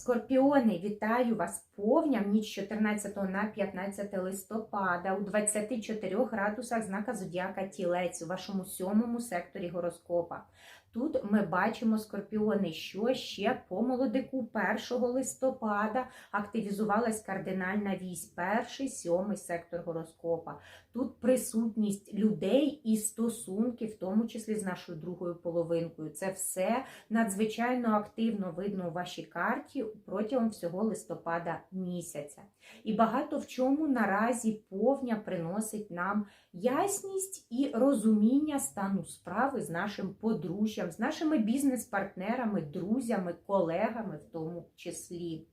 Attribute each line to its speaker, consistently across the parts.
Speaker 1: Скорпіони, вітаю вас повня в ніч 14 на 15 листопада у 24 градусах знака Зодіака Тілець у вашому сьомому секторі гороскопа. Тут ми бачимо скорпіони, що ще по молодику 1 листопада активізувалась кардинальна вісь, перший сьомий сектор гороскопа. Тут присутність людей і стосунки, в тому числі з нашою другою половинкою. Це все надзвичайно активно видно у вашій карті протягом всього листопада місяця. І багато в чому наразі повня приносить нам ясність і розуміння стану справи з нашим подружжям, з нашими бізнес-партнерами, друзями, колегами в тому числі.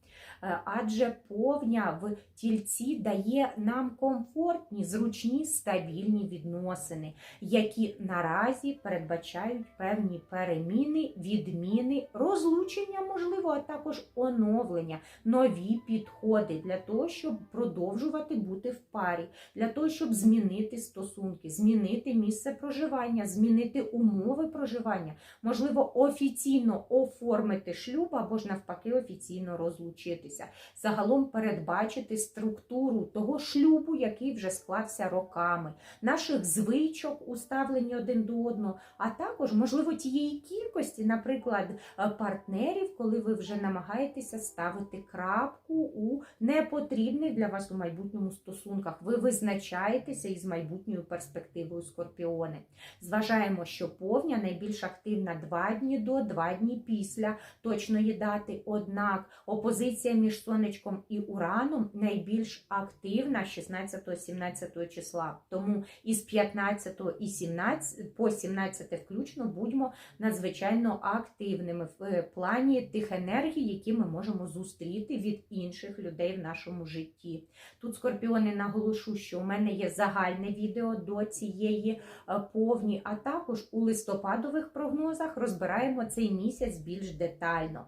Speaker 1: Е, Адже повня в тільці дає нам комфортні, зручні, стабільні відносини, які наразі передбачають певні переміни, відміни, розлучення, можливо, а також оновлення, нові підходи для того, щоб продовжувати бути в парі, для того, щоб змінити стосунки, змінити місце проживання, змінити умови проживання, можливо, офіційно оформити шлюб або ж навпаки офіційно розлучитися. Загалом передбачити структуру того шлюбу, який вже склався роками, наших звичок, уставлені один до одного, а також, можливо, тієї кількості, наприклад, е, партнерів, коли ви вже намагаєтеся ставити крапку у непотрібних для вас у майбутньому стосунках. Ви визначаєтеся із майбутньою перспективою скорпіони. Зважаємо, що повня найбільш активна два дні до, два дні після точної дати. Однак опозиція між сонечком і ураном найбільш активна 16-17 числа. Тому із 15 і 17 по 17 включно будьмо надзвичайно активними в е, плані тих енергій, які ми можемо зустріти від інших людей в нашому житті. Тут скорпіони наголошу, що у мене є загальне відео до цієї е, повні, а також у листопадових прогнозах розбираємо цей місяць більш детально.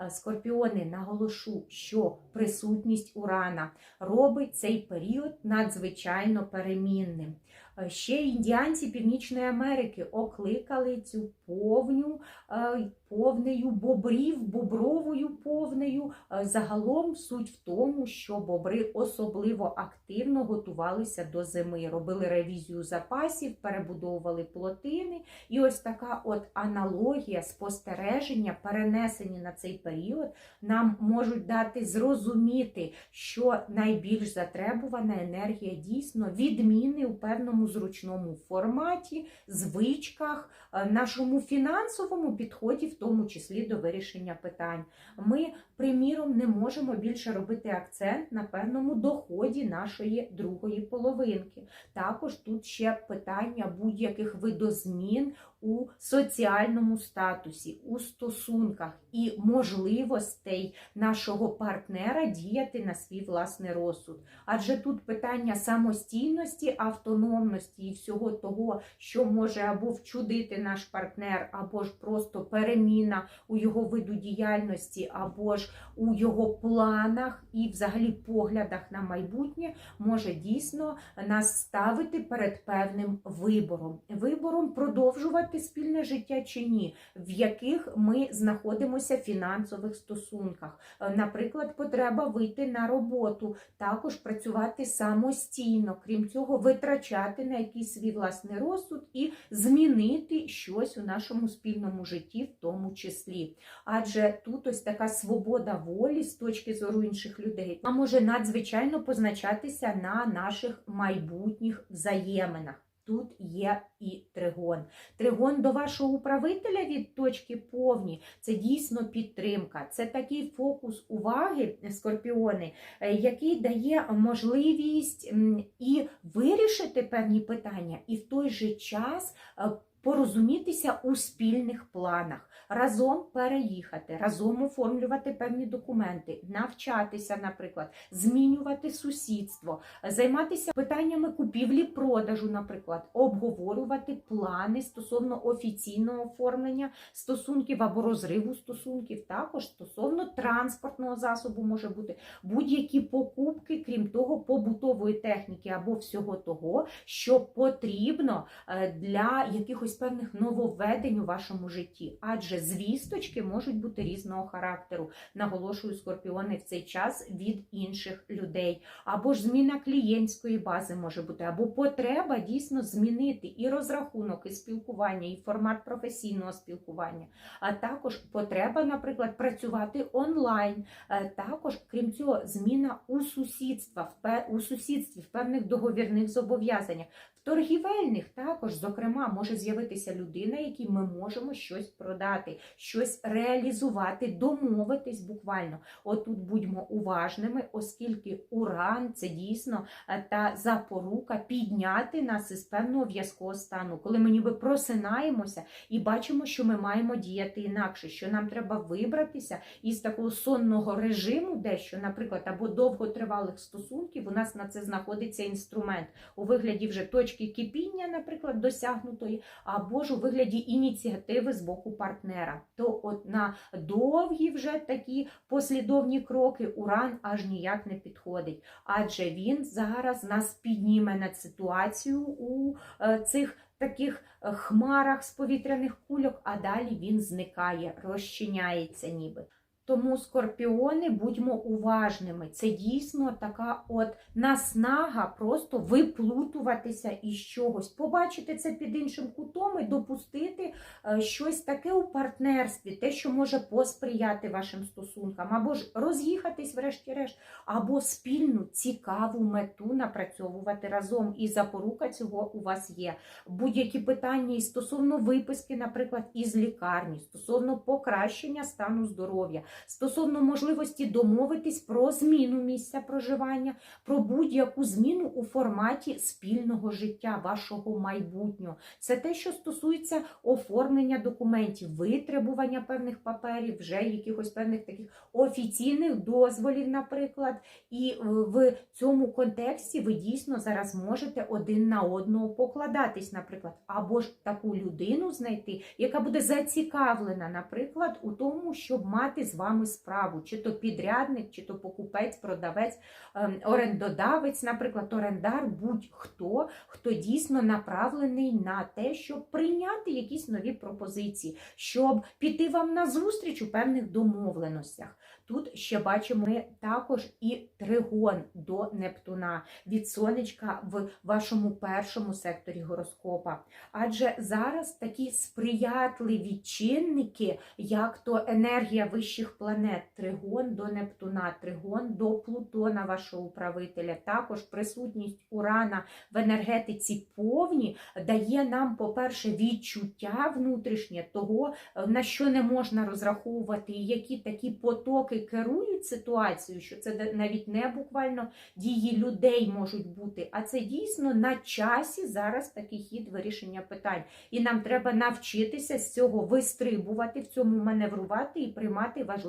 Speaker 1: Е, Скорпіони наголошу, що присутність урана робить цей період надзвичайно перемінним. Е, Ще індіанці Північної Америки окликали цю повню е, повнею бобрів, бобровою повнею. Е, Загалом суть в тому, що бобри особливо активно готувалися до зими, робили ревізію запасів, перебудовували плотини. І ось така от аналогія, спостереження, перенесені на цей період, нам можуть дати зрозуміти, що найбільш затребувана енергія дійсно відміни у певному зручному форматі, звичках, е, нашому фінансовому підході, в тому числі до вирішення питань. Ми, приміром, не можемо більше робити акцент на певному доході нашої другої половинки. Також тут ще питання будь-яких видозмін у соціальному статусі, у стосунках і можливостей нашого партнера діяти на свій власний розсуд. Адже тут питання самостійності, автономності і всього того, що може або вчудити наш партнер, або ж просто переміна у його виду діяльності, або ж у його планах і взагалі поглядах на майбутнє, може дійсно нас ставити перед певним вибором. Вибором продовжувати спільне життя чи ні, в яких ми знаходимося в фінансових стосунках. Е, Наприклад, потреба вийти на роботу, також працювати самостійно, крім цього, витрачати на якийсь свій власний розсуд і змінити щось у нашому спільному житті, в тому числі. Адже тут ось така свобода волі з точки зору інших людей, вона може надзвичайно позначатися на наших майбутніх взаєминах. Тут є і тригон. Тригон до вашого управителя від точки повні це дійсно підтримка. Це такий фокус уваги, скорпіони, е, який дає можливість і вирішити певні питання, і в той же час е, порозумітися у спільних планах, разом переїхати, разом оформлювати певні документи, навчатися, наприклад, змінювати сусідство, займатися питаннями купівлі-продажу, наприклад, обговорювати плани стосовно офіційного оформлення стосунків або розриву стосунків, також стосовно транспортного засобу може бути будь-які покупки, крім того, побутової техніки або всього того, що потрібно е, для якихось певних нововведень у вашому житті. Адже звісточки можуть бути різного характеру. Наголошую скорпіони в цей час від інших людей. Або ж зміна клієнтської бази може бути, або потреба дійсно змінити і розрахунок, і спілкування, і формат професійного спілкування. А також потреба, наприклад, працювати онлайн. Е, Також, крім цього, зміна у сусідства, у сусідстві, в певних договірних зобов'язаннях. Торгівельних також, зокрема, може з'явитися людина, якій ми можемо щось продати, щось реалізувати, домовитись буквально. Отут будьмо уважними, оскільки уран це дійсно е, та запорука підняти нас із певного в'язкого стану, коли ми ніби просинаємося і бачимо, що ми маємо діяти інакше, що нам треба вибратися із такого сонного режиму, дещо, наприклад, або довготривалих стосунків. У нас на це знаходиться інструмент у вигляді вже точки кипіння, наприклад, досягнутої, або ж у вигляді ініціативи з боку партнера. То от на довгі вже такі послідовні кроки уран аж ніяк не підходить, адже він зараз нас підніме над ситуацію у е, цих таких е, хмарах з повітряних кульок, а далі він зникає, розчиняється ніби. Тому скорпіони, будьмо уважними. Це дійсно така от наснага просто виплутуватися із чогось, побачити це під іншим кутом і допустити е, щось таке у партнерстві, те, що може посприяти вашим стосункам, або ж роз'їхатись, врешті-решт, або спільну цікаву мету напрацьовувати разом. І запорука цього у вас є. Будь-які питання і стосовно виписки, наприклад, із лікарні, стосовно покращення стану здоров'я стосовно можливості домовитись про зміну місця проживання, про будь-яку зміну у форматі спільного життя, вашого майбутнього. Це те, що стосується оформлення документів, витребування певних паперів, вже якихось певних таких офіційних дозволів, наприклад. І е, в цьому контексті ви дійсно зараз можете один на одного покладатись, наприклад, або ж таку людину знайти, яка буде зацікавлена, наприклад, у тому, щоб мати з вами справу, чи то підрядник, чи то покупець, продавець, ем, орендодавець, наприклад, орендар, будь-хто, хто дійсно направлений на те, щоб прийняти якісь нові пропозиції, щоб піти вам на зустріч у певних домовленостях. Тут ще бачимо ми також і тригон до Нептуна від сонечка в вашому першому секторі гороскопа. Адже зараз такі сприятливі чинники, як то енергія вищих планет, тригон до Нептуна, тригон до Плутона, вашого управителя, також присутність Урана в енергетиці повні дає нам, по-перше, відчуття внутрішнє того, на що не можна розраховувати, і які такі потоки керують ситуацією, що це навіть не буквально дії людей можуть бути, а це дійсно на часі зараз такий хід вирішення питань. І нам треба навчитися з цього вистрибувати, в цьому маневрувати і приймати важливі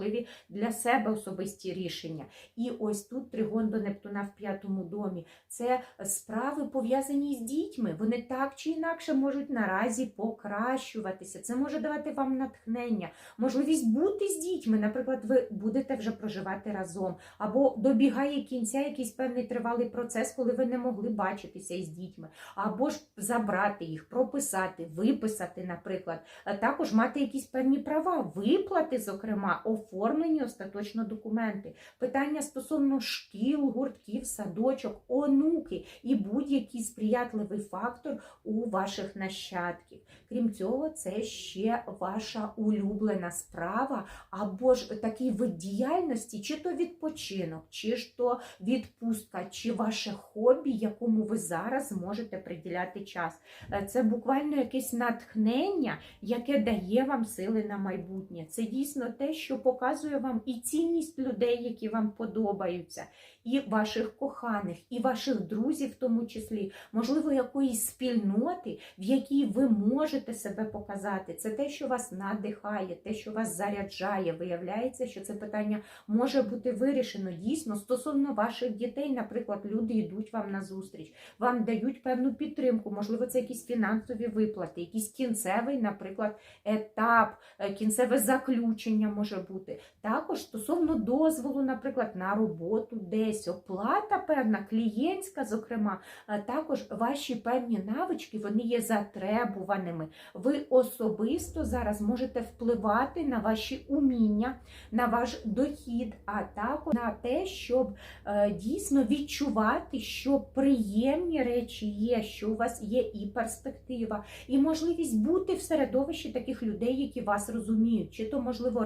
Speaker 1: для себе особисті рішення. І ось тут тригон до Нептуна в п'ятому домі. Це справи пов'язані з дітьми. Вони так чи інакше можуть наразі покращуватися. Це може давати вам натхнення, можливість бути з дітьми. Наприклад, ви будете вже проживати разом, або добігає кінця якийсь певний тривалий процес, коли ви не могли бачитися із дітьми, або ж забрати їх, прописати, виписати, наприклад, також мати якісь певні права, виплати, зокрема, оформлені остаточно документи, питання стосовно шкіл, гуртків, садочок, онуки і будь-який сприятливий фактор у ваших нащадків. Крім цього, це ще ваша улюблена справа, або ж такий вид діяльності, чи то відпочинок, чи ж то відпустка, чи ваше хобі, якому ви зараз можете приділяти час. Е, Це буквально якесь натхнення, яке дає вам сили на майбутнє. Це дійсно те, що показує вам і цінність людей, які вам подобаються, і ваших коханих, і ваших друзів, в тому числі, можливо, якоїсь спільноти, в якій ви можете себе показати. Це те, що вас надихає, те, що вас заряджає. Виявляється, що це питання може бути вирішено дійсно стосовно ваших дітей. Наприклад, люди йдуть вам на зустріч, вам дають певну підтримку, можливо, це якісь фінансові виплати, якийсь кінцевий, наприклад, етап, е, кінцеве заключення може бути. Бути. Також стосовно дозволу, наприклад, на роботу десь, оплата певна, клієнтська, зокрема, також ваші певні навички, вони є затребуваними. Ви особисто зараз можете впливати на ваші уміння, на ваш дохід, а також на те, щоб е, дійсно відчувати, що приємні речі є, що у вас є і перспектива, і можливість бути в середовищі таких людей, які вас розуміють, чи то, можливо,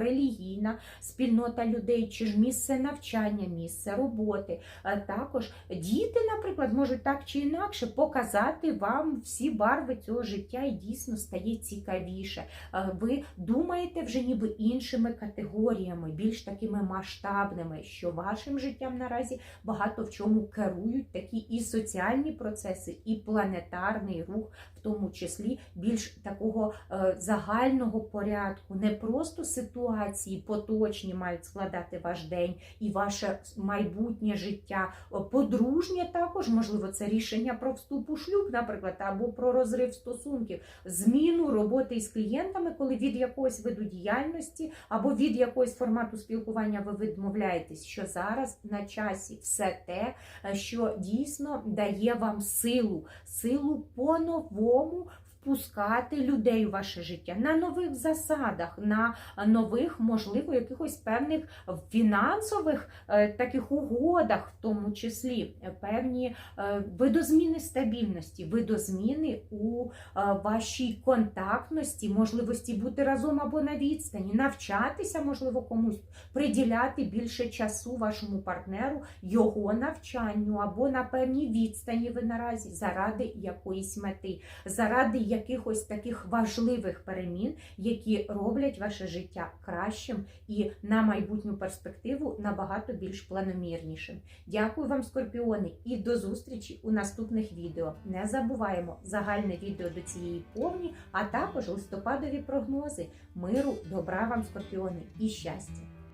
Speaker 1: релігійна спільнота людей, чи ж місце навчання, місце роботи. Також діти, наприклад, можуть так чи інакше показати вам всі барви цього життя і дійсно стає цікавіше. Ви думаєте вже ніби іншими категоріями, більш такими масштабними, що вашим життям наразі багато в чому керують такі і соціальні процеси, і планетарний рух, в тому числі більш такого е, загального порядку, не просто ситуації поточні мають складати ваш день і ваше майбутнє життя. Подружнє також, можливо, це рішення про вступ у шлюб, наприклад, або про розрив стосунків, зміну роботи із клієнтами, коли від якогось виду діяльності або від якогось формату спілкування ви відмовляєтесь, що зараз на часі все те, е, що дійсно дає вам силу, силу по-новому. Впускати людей у ваше життя на нових засадах, на нових, можливо, якихось певних фінансових е, таких угодах, в тому числі. Певні е, видозміни стабільності, видозміни у е, вашій контактності, можливості бути разом або на відстані, навчатися, можливо, комусь, приділяти більше часу вашому партнеру, його навчанню або на певній відстані ви наразі заради якоїсь мети, заради якихось таких важливих перемін, які роблять ваше життя кращим і на майбутню перспективу набагато більш планомірнішим. Дякую вам, скорпіони, і до зустрічі у наступних відео. Не забуваємо загальне відео до цієї повні, а також листопадові прогнози. Миру, добра вам, скорпіони, і щастя!